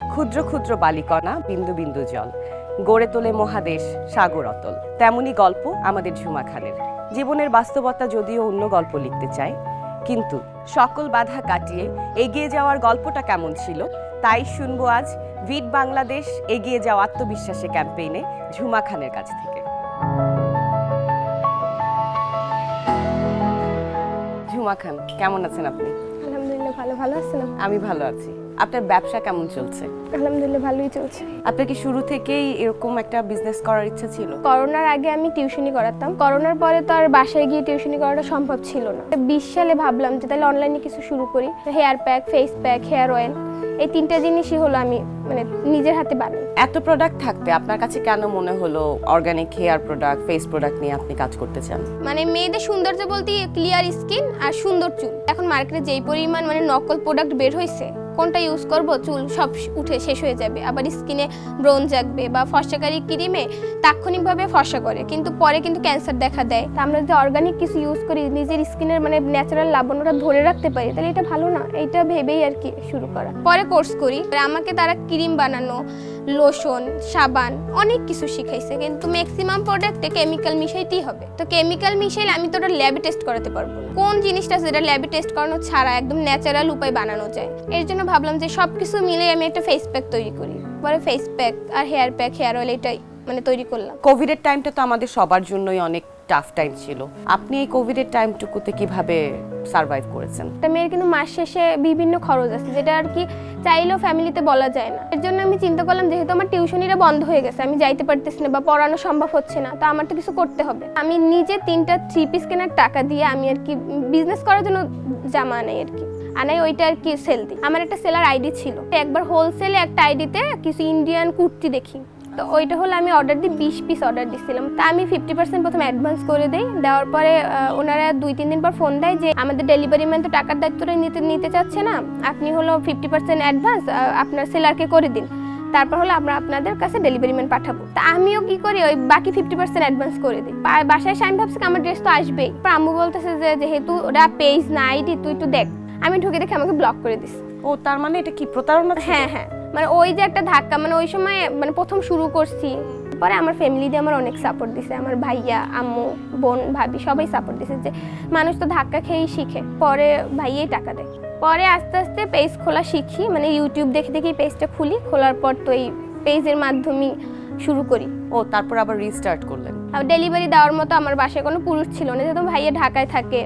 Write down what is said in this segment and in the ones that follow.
ক্ষুদ্র ক্ষুদ্র বালিকণা বিন্দু বিন্দু জল। গড়ে তোলে মহাদেশ সাগর অতল। তেমনই গল্প আমাদের ঝুমা খানের জীবনের বাস্তবতা যদিও অন্য গল্প লিখতে চায় কিন্তু সকল বাধা কাটিয়ে এগিয়ে যাওয়ার গল্পটা কেমন ছিল তাই শুনব আজ ভিট বাংলাদেশ এগিয়ে যাওয়া আত্মবিশ্বাসে ক্যাম্পেইনে ঝুমা খানের কাছ থেকে। ঝুমা খান কেমন আছেন আপনি? আলহামদুলিল্লাহ ভালো ভালো আছেন আমি ভালো আছি। আপনার ব্যবসা কেমন চলছে? আলহামদুলিল্লাহ ভালোই চলছে। আপনার কি শুরু থেকেই এরকম একটা বিজনেস করার ইচ্ছা ছিল? করোনার আগে আমি টিউশনি করাতাম। করোনার পরে তো আর বাসায় গিয়ে টিউশনি করাটা সম্ভব ছিল না। বিশ সালে ভাবলাম যে তাহলে অনলাইনে কিছু শুরু করি। Hair pack face pack hair oil এই তিনটা জিনিসই হলো আমি মানে নিজের হাতে বানাই। এত প্রোডাক্ট থাকতে আপনার কাছে কেন মনে হলো organic hair product face product নিয়ে আপনি কাজ করতে চান? মানে মেয়েদের সৌন্দর্য বলতে ক্লিয়ার স্কিন আর সুন্দর চুল। এখন মার্কেটে যেই পরিমাণ মানে নকল প্রোডাক্ট বের হয়েছে কোনটা ইউজ করব? চুল সব উঠে শেষ হয়ে যাবে। আবার স্কিনে ব্রোন জাগবে বা ফর্সাকারী ক্রিমে তাৎক্ষণিকভাবে ফর্সা করে। কিন্তু পরে কিন্তু ক্যান্সার দেখা দেয়। তা আমরা যদি অর্গানিক কিছু ইউজ করি, নিজের স্কিনের মানে ন্যাচারাল লাবণ্যটা ধরে রাখতে পারি, তাহলে এটা ভালো না। এটা ভেবেই আর কি শুরু করা। পরে কোর্স করি। আমাকে তারা ক্রিম বানানো লোশন সাবান, অনেক কিছু শিখাইছে। কিন্তু ম্যাক্সিমাম প্রোডাক্টে কেমিক্যাল মিশাইতেই হবে। তো কেমিক্যাল মিশাইলে আমি তো ওটা ল্যাবে টেস্ট করাতে পারব কোন জিনিসটা যেটা ল্যাবে টেস্ট করানো ছাড়া একদম ন্যাচারাল উপায় বানানো যায়? এর জন্য ভাবলাম যে সব কিছু মিলে আমি একটা ফেস প্যাক তৈরি করি। পরে ফেস প্যাক আর হেয়ার প্যাক হেয়ার অয়েল এটাই মানে তৈরি করলাম। কোভিডের টাইমটা তো আমাদের সবার জন্যই অনেক টাফ টাইম ছিল। আপনি এই কোভিডের টাইমটুকুতে কীভাবে সার্ভাইভ করেছেন? একটা মেয়ের কিন্তু মাস শেষে বিভিন্ন খরচ আছে, যেটা আর কি চাইলেও ফ্যামিলিতে বলা যায় না। এর জন্য আমি চিন্তা করলাম, যেহেতু আমার টিউশনিরা বন্ধ হয়ে গেছে, আমি যাইতে পারতেছি না বা পড়ানো সম্ভব হচ্ছে না, তো আমার তো কিছু করতে হবে। আমি নিজে তিনটা থ্রি পিস কেনার টাকা দিয়ে আমি আর কি বিজনেস করার জন্য জামা আনাই আর কি। আনাই ওইটা আর কি সেল দিই। আমার একটা সেলার আইডি ছিল। একবার হোলসেলে একটা আইডিতে কিছু ইন্ডিয়ান কুর্তি দেখি। তো ওইটা হলো আমি অর্ডার দিই বিশ পিস অর্ডার দিছিলাম। তা আমি ফিফটি পার্সেন্ট প্রথমে অ্যাডভান্স করে দিই দেওয়ার পরে ওনারা দুই তিন দিন পর ফোন দেয় যে আমাদের ডেলিভারি ম্যান তো টাকার দায়িত্বটা নিতে নিতে চাচ্ছে না। আপনি হলো ফিফটি পার্সেন্ট অ্যাডভান্স আপনার সেলারকে করে দিন। তারপর হলো আমরা আপনাদের কাছে ডেলিভারি ম্যান পাঠাবো। তা আমিও কি করি ওই বাকি ফিফটি পার্সেন্ট অ্যাডভান্স করে দিই। বাসায় এসে আমি ভাবছি আমার ড্রেস তো আসবেই। আম্মু বলতেছে যে যেহেতু ওটা পেজ না আইডি তুই একটু দেখ। আমি ঢুকে দেখে আমাকে ব্লক করে দিস ও তার মানে এটা কি প্রতারণা? হ্যাঁ হ্যাঁ। মানে ওই যে একটা ধাক্কা মানে ওই সময় মানে প্রথম শুরু করছি। পরে আমার ফ্যামিলি দিয়ে আমার অনেক সাপোর্ট দিছে আমার ভাইয়া আম্মু বোন ভাবি সবাই সাপোর্ট দিছে যে মানুষ তো ধাক্কা খেয়েই শিখে পরে ভাইয়াই টাকা দেয়। পরে আস্তে আস্তে পেজ খোলা শিখি মানে ইউটিউব দেখে দেখেই পেজটা খুলি খোলার পর তো এই পেজের মাধ্যমেই শুরু করি। ও তারপর আবার রিস্টার্ট করলেন? আর ডেলিভারি দেওয়ার মতো আমার বাসায় কোনো পুরুষ ছিল না যেহেতু ভাইয়া ঢাকায় থাকে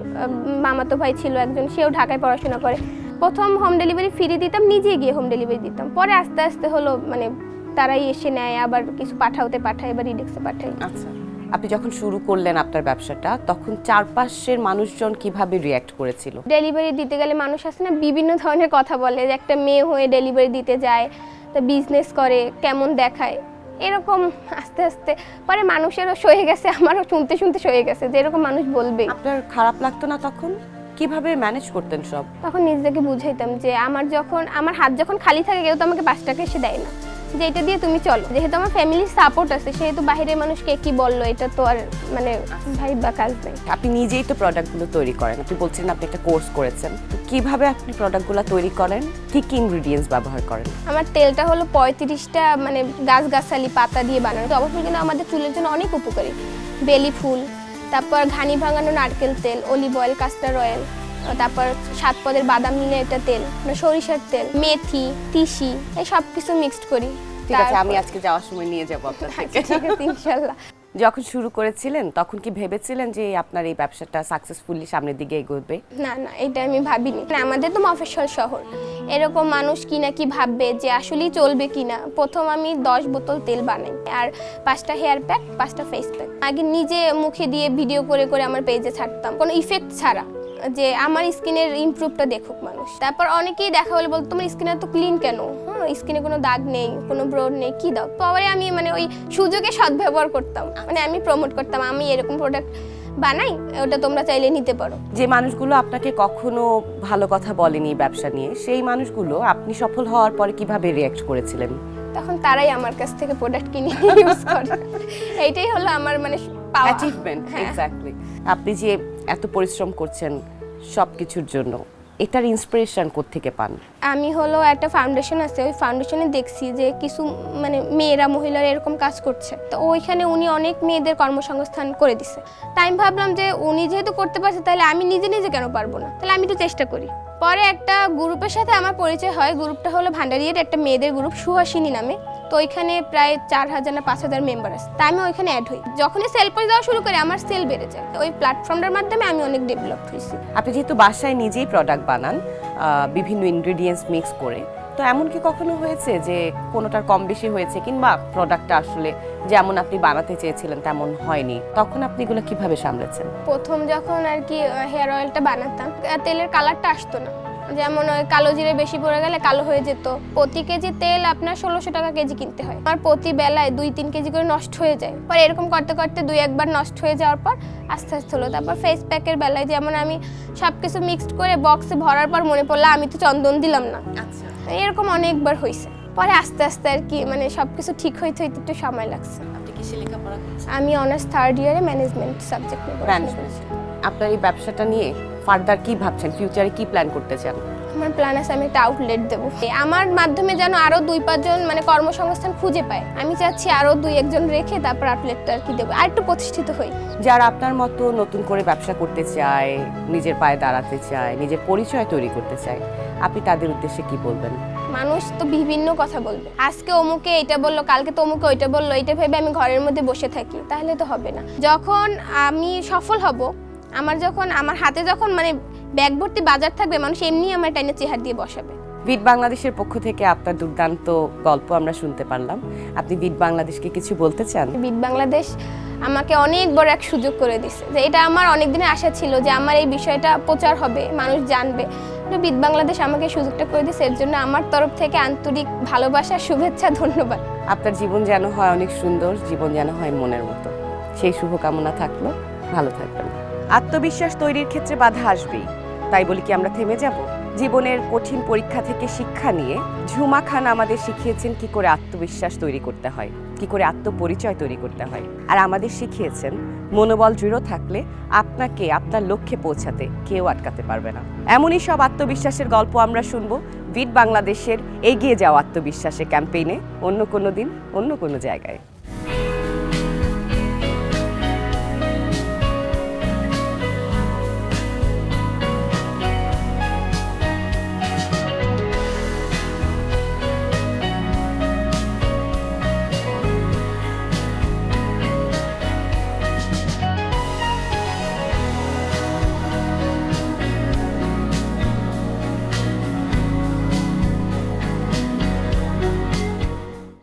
মামাতো ভাই ছিল একজন সেও ঢাকায় পড়াশোনা করে। প্রথম হোম ডেলিভারি ফ্রি দিতাম নিজে গিয়ে হোম ডেলিভারি দিতাম। পরে আস্তে আস্তে হলো মানে তারাই এসে নেয় আবার কিছু পাঠাওতে পাঠায় বা রিডেক্সে পাঠায়। আচ্ছা আপনি যখন শুরু করলেন আপনার ব্যবসাটা তখন চারপাশের মানুষজন কীভাবে রিয়্যাক্ট করেছিল? ডেলিভারি দিতে গেলে মানুষ আসে না বিভিন্ন ধরনের কথা বলে যে একটা মেয়ে হয়ে ডেলিভারি দিতে যায় তা বিজনেস করে কেমন দেখায়। এরকম আস্তে আস্তে পরে মানুষেরও সয়ে গেছে আমারও শুনতে শুনতে সয়ে গেছে যে এরকম মানুষ বলবে। আপনার খারাপ লাগতো না তখন? কীভাবে ম্যানেজ করতেন সব? তখন নিজেকে বুঝাইতাম যে আমার যখন আমার হাত যখন খালি থাকে কেউ তো আমাকে পাঁচ টাকা এসে দেয় না। যে এটা দিয়ে তুমি চলো। যেহেতু আমার ফ্যামিলির সাপোর্ট আছে সেহেতু বাইরের মানুষকে কি বলল এটা তো আর মানে ভাই বা কাজ নেই। আপনি নিজেই তো প্রোডাক্টগুলো তৈরি করেন। আপনি বলছেন আপনি একটা কোর্স করেছেন। কীভাবে আপনি প্রোডাক্টগুলো তৈরি করেন? কি কি ইনগ্রিডিয়েন্টস ব্যবহার করেন? আমার তেলটা হলো পঁয়ত্রিশটা মানে গাছগাছালি পাতা দিয়ে বানানো। তো অবশ্যই কিন্তু আমাদের চুলের জন্য অনেক উপকারী। বেলি ফুল তারপর ঘানি ভাঙানো নারকেল তেল অলিভ অয়েল কাস্টার অয়েল তারপর সাত পদের বাদাম নিলে একটা তেল মানে সরিষার তেল মেথি তিসি এই সব কিছু মিক্সড করি। ঠিক আছে আমি আজকে যাওয়ার সময় নিয়ে যাব আপনার আচ্ছা, থেকে ঠিক আছে ইনশাল্লাহ। যখন শুরু করেছিলেন তখন কি ভেবেছিলেন যে আপনার এই ব্যবসাটা সাকসেসফুলি সামনের দিকে এগোবে? না না এটা আমি ভাবিনি। না, আমাদের তো মফস্বল শহর। এরকম মানুষ কি না কি ভাববে যে আসলেই চলবে কি না? প্রথম আমি দশ বোতল তেল বানাই আর পাঁচটা হেয়ার প্যাক পাঁচটা ফেস প্যাক আগে নিজে মুখে দিয়ে ভিডিও করে করে আমার পেজে ছাড়তাম। কোনো ইফেক্ট ছাড়া। যে আমার স্কিনের ইমপ্রুভটা দেখুক মানুষ। তারপর অনেকেই দেখা হলে বলতো তোমার স্কিন তো ক্লিন কেন? হ্যাঁ স্কিনে কোনো দাগ নেই কোনো ব্রোড নেই কি দাগ? পরে আমি মানে ওই সুযোগে সদ্ব্যবহার করতাম। মানে আমি প্রমোট করতাম আমি এরকম প্রোডাক্ট বানাই ওটা তোমরা চাইলে নিতে পারো। যে মানুষগুলো আপনাকে কখনো ভালো কথা বলেনি ব্যবসা নিয়ে সেই মানুষগুলো আপনি সফল হওয়ার পরে কীভাবে রিয়াক্ট করেছিলেন? তখন তারাই আমার কাছ থেকে প্রোডাক্ট কিনে ইউজ করে। এইটাই হলো আমার মানে পাওয়া অ্যাচিভমেন্ট। এক্স্যাক্টলি আপনি যে এত পরিশ্রম করছেন সব কিছুর জন্য। এটার ইন্সপিরেশন থেকে পান? আমি হলো একটা ফাউন্ডেশন আছে, ওই ফাউন্ডেশনে দেখছি যে কিছু মানে মেয়েরা, মহিলারা এরকম কাজ করছে। তো ওইখানে উনি অনেক মেয়েদের কর্মসংস্থান করে দিছে। তাই আমি ভাবলাম যে উনি যেহেতু করতে পারছে, তাহলে আমি নিজে নিজে কেন পারব না? তাহলে আমি একটু চেষ্টা করি। পরে একটা গ্রুপের সাথে আমার পরিচয় হয়। গ্রুপটা হলো ভান্ডারিয়ার, একটা মেয়েদের গ্রুপ সুহাসিনী নামে। তো ওইখানে প্রায় চার হাজার না পাঁচ হাজার মেম্বার আছে। তাই আমি ওইখানে অ্যাড হই। যখনই সেল পেজ দেওয়া শুরু করি আমার সেল বেড়ে যায়। ওই প্ল্যাটফর্মটার মাধ্যমে আমি অনেক ডেভেলপ হয়েছি। আপনি যেহেতু বাসায় নিজেই প্রোডাক্ট বানান বিভিন্ন ইনগ্রেডিয়েন্টস মিক্স করে তো এমন কি কখনো হয়েছে যে কোনোটার কম বেশি হয়েছে কিংবা প্রোডাক্টটা আসলে যেমন আপনি বানাতে চেয়েছিলেন তেমন হয়নি? তখন আপনি এগুলো কীভাবে সামলেছেন? প্রথম যখন আর কি হেয়ার অয়েলটা বানাতাম তেলের কালারটা আসতো না। যেমন ওই কালো জিরে বেশি পড়ে গেলে কালো হয়ে যেত। প্রতি কেজি তেল আপনার ষোলোশো টাকা কেজি কিনতে হয়। আর প্রতি বেলায় দুই তিন কেজি করে নষ্ট হয়ে যায়। পরে এরকম করতে করতে দুই একবার নষ্ট হয়ে যাওয়ার পর আস্তে আস্তে হলো। তারপর ফেস প্যাকের বেলায় যেমন আমি সব কিছু মিক্সড করে বক্সে ভরার পর মনে পড়ল আমি তো চন্দন দিলাম না। আচ্ছা। এরকম অনেকবার হয়েছে পরে আস্তে আস্তে আর কি মানে সব কিছু ঠিক হইতে হইতে একটু সময় লাগছে। আমি অনার্স থার্ড ইয়ারে ম্যানেজমেন্ট সাবজেক্ট করছি। আপনার এই ব্যবসাটা নিয়ে ফার্দার কি ভাবছেন? ফিউচারে কি প্ল্যান করতে চান? আমার প্ল্যান আছে আমি একটা আউটলেট দেবো। আমার মাধ্যমে যেন আরও দুই পাঁচজন মানে কর্মসংস্থান খুঁজে পায়। আমি চাচ্ছি আরও দুই একজন রেখে তারপর আউটলেটটা আর কি দেবো। আর একটু প্রতিষ্ঠিত হই। যারা আপনার মতো নতুন করে ব্যবসা করতে চায় নিজের পায়ে দাঁড়াতে চায় নিজের পরিচয় তৈরি করতে চায় আপনি তাদের উদ্দেশ্যে কি বলবেন? মানুষ তো বিভিন্ন কথা বলবে। আজকে অমুকে এটা বলল কালকে তো অমুকে ওইটা বলল এটা ভেবে আমি ঘরের মধ্যে বসে থাকি তাহলে তো হবে না। যখন আমি সফল হব আমার যখন আমার হাতে যখন মানে ব্যাগ ভর্তি বাজার থাকবে মানুষ এমনি আমার টাইনে চেহার দিয়ে বসাবে। বিট বাংলাদেশের পক্ষ থেকে আপনার দুর্দান্ত গল্প আমরা শুনতে পারলাম। আপনি বিট বাংলাদেশকে কিছু বলতে চান? বিট বাংলাদেশ আমাকে অনেক বড় এক সুযোগ করে দিছে যে এটা আমার অনেক দিনের আশা ছিল যে আমার এই বিষয়টা প্রচার হবে মানুষ জানবে। বিট বাংলাদেশ আমাকে সুযোগটা করে দিছে এর জন্য আমার তরফ থেকে আন্তরিক ভালোবাসা শুভেচ্ছা ধন্যবাদ। আপনার জীবন যেন হয় অনেক সুন্দর জীবন যেন হয় মনের মতো। সেই শুভকামনা থাকল। ভালো থাকবেন। আত্মবিশ্বাস তৈরির ক্ষেত্রে বাধা আসবেই। তাই বলি কি, আমরা থেমে যাব? জীবনের কঠিন পরীক্ষা থেকে শিক্ষা নিয়ে ঝুমা খান আমাদের শিখিয়েছেন কি করে আত্মবিশ্বাস তৈরি করতে হয়, কি করে আত্মপরিচয় তৈরি করতে হয়। আর আমাদের শিখিয়েছেন, মনোবল দৃঢ় থাকলে আপনাকে, আপনার লক্ষ্যে পৌঁছাতে কেউ আটকাতে পারবে না। এমনই সব আত্মবিশ্বাসের গল্প আমরা শুনব বিট বাংলাদেশের এগিয়ে যাওয়া আত্মবিশ্বাসে ক্যাম্পেইনে, অন্য কোনো দিন, অন্য কোনো জায়গায়।